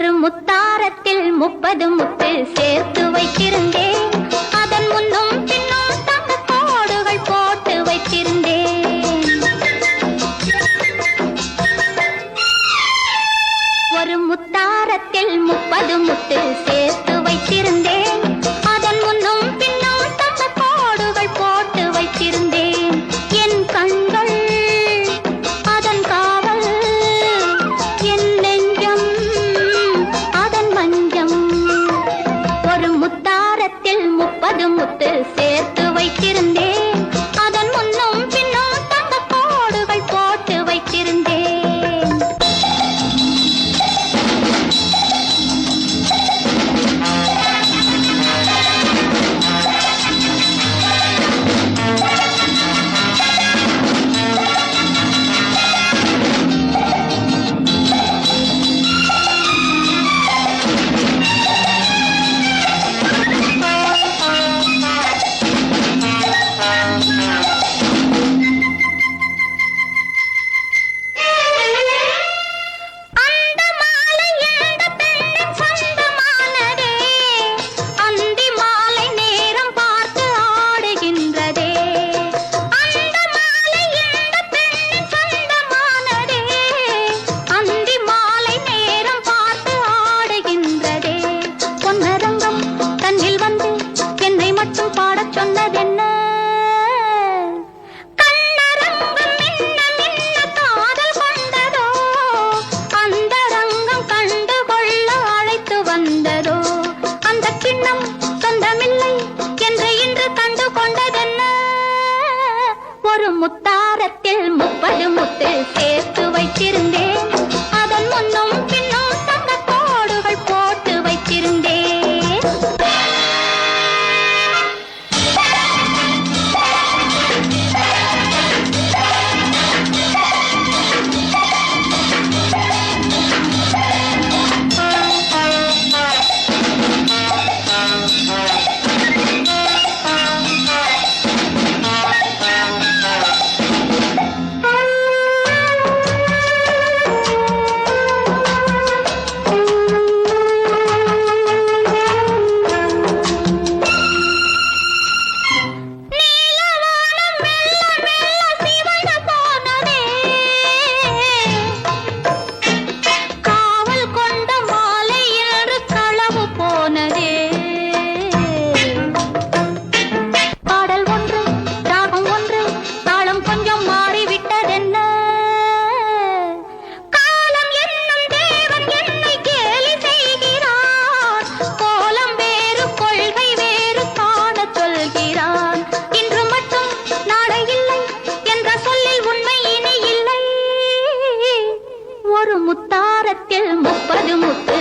ஒரு முத்தாரத்தில் முப்பது முத்து சேர்த்து வைத்திருந்தேன். முத்தாரத்தில் முப்பது முத்து சேர்த்து கருமுத்து